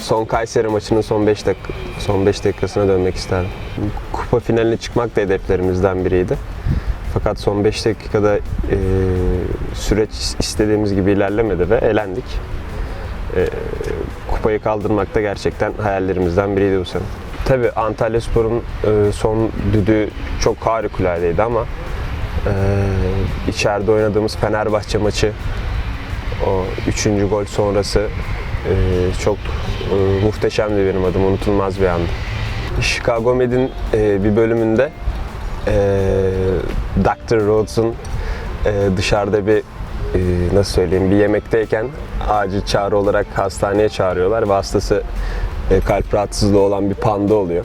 son Kayseri maçının son 5 dakika son 5 dakikasına dönmek isterdim. Kupa finaline çıkmak da hedeflerimizden biriydi. Fakat son 5 dakikada e, süreç istediğimiz gibi ilerlemedi ve elendik. E, kupayı kaldırmak da gerçekten hayallerimizden biriydi bu sene. Tabii Antalya Spor'un e, son düdüğü çok harikuladeydi ama e, içeride oynadığımız Fenerbahçe maçı o üçüncü gol sonrası e, çok e, muhteşemdi benim adım, unutulmaz bir andı. Chicago Med'in e, bir bölümünde e, Dr. Rhodes'un e, dışarıda bir e, nasıl söyleyeyim bir yemekteyken acil çağrı olarak hastaneye çağırıyorlar ve hastası e, kalp rahatsızlığı olan bir panda oluyor.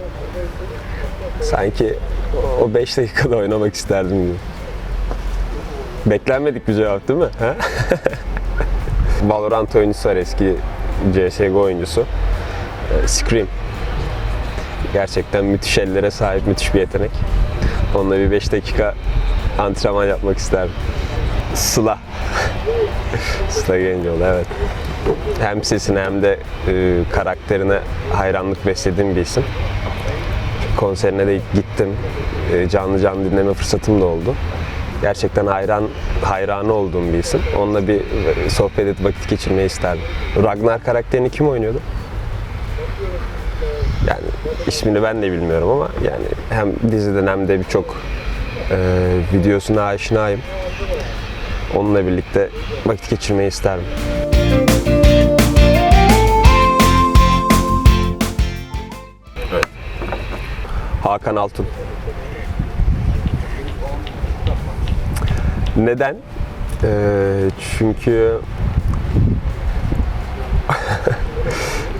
Sanki o 5 dakikada oynamak isterdim gibi. Beklenmedik bir cevap değil mi? Valorant oyuncusu var eski CSGO oyuncusu. Ee, Scream. Gerçekten müthiş ellere sahip müthiş bir yetenek. Onunla bir 5 dakika antrenman yapmak isterdim. Sıla. Sıla Gencoğlu evet. Hem sesine hem de e, karakterine hayranlık beslediğim bir isim. Konserine de gittim. E, canlı canlı dinleme fırsatım da oldu gerçekten hayran hayranı olduğum bir isim. Onunla bir sohbet edip vakit geçirmeyi isterdim. Ragnar karakterini kim oynuyordu? Yani ismini ben de bilmiyorum ama yani hem diziden hem de birçok e, videosuna aşinayım. Onunla birlikte vakit geçirmeyi isterdim. Evet. Hakan Altun. Neden? Ee, çünkü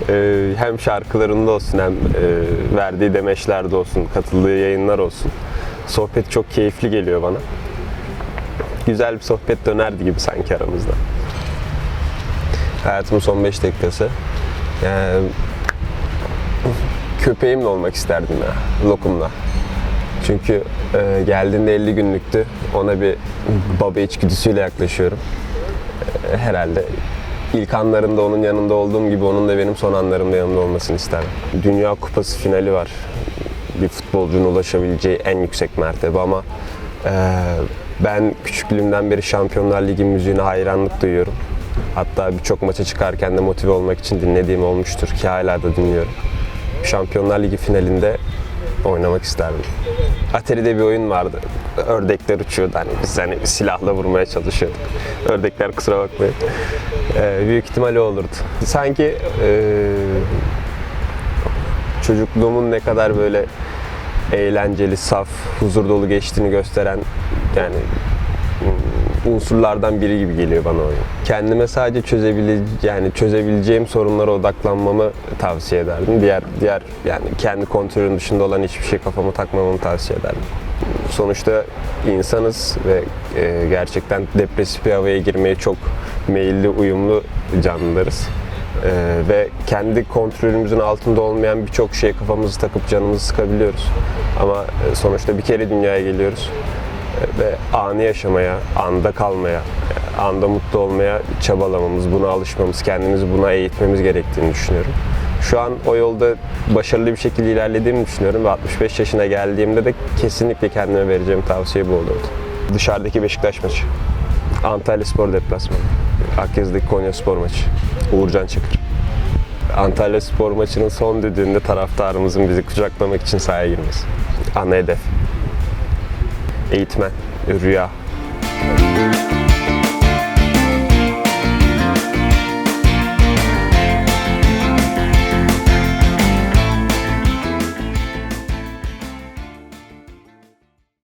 Ee, hem şarkılarında olsun hem e, verdiği demeçlerde olsun, katıldığı yayınlar olsun. Sohbet çok keyifli geliyor bana. Güzel bir sohbet dönerdi gibi sanki aramızda. Hayatımın son 5 dakikası. Yani, köpeğimle olmak isterdim ya, lokumla. Çünkü e, geldiğinde 50 günlüktü. Ona bir baba içgüdüsüyle yaklaşıyorum. E, herhalde ilk anlarında onun yanında olduğum gibi onun da benim son anlarımda yanımda olmasını isterim. Dünya Kupası finali var. Bir futbolcunun ulaşabileceği en yüksek mertebe ama e, ben küçüklüğümden beri Şampiyonlar Ligi müziğine hayranlık duyuyorum. Hatta birçok maça çıkarken de motive olmak için dinlediğim olmuştur ki hala da dinliyorum. Şampiyonlar Ligi finalinde oynamak isterdim. Atari'de bir oyun vardı. Ördekler uçuyordu hani biz hani silahla vurmaya çalışıyorduk. Ördekler kusura bakmayın. Ee, büyük ihtimal o olurdu. Sanki e, çocukluğumun ne kadar böyle eğlenceli, saf, huzur dolu geçtiğini gösteren yani mm, unsurlardan biri gibi geliyor bana oyun. Kendime sadece çözebile yani çözebileceğim sorunlara odaklanmamı tavsiye ederdim. Diğer diğer yani kendi kontrolün dışında olan hiçbir şey kafama takmamamı tavsiye ederdim. Sonuçta insanız ve e, gerçekten depresif bir havaya girmeye çok meyilli, uyumlu canlılarız. E, ve kendi kontrolümüzün altında olmayan birçok şeye kafamızı takıp canımızı sıkabiliyoruz. Ama e, sonuçta bir kere dünyaya geliyoruz ve anı yaşamaya, anda kalmaya, anda mutlu olmaya çabalamamız, buna alışmamız, kendimizi buna eğitmemiz gerektiğini düşünüyorum. Şu an o yolda başarılı bir şekilde ilerlediğimi düşünüyorum ve 65 yaşına geldiğimde de kesinlikle kendime vereceğim tavsiye bu olurdu. Dışarıdaki Beşiktaş maçı, Antalya Spor deplasmanı, Akyazı'daki Konya Spor maçı, Uğurcan Çakır. Antalya Spor maçının son düdüğünde taraftarımızın bizi kucaklamak için sahaya girmesi. Ana hedef. Eğitmen, rüya.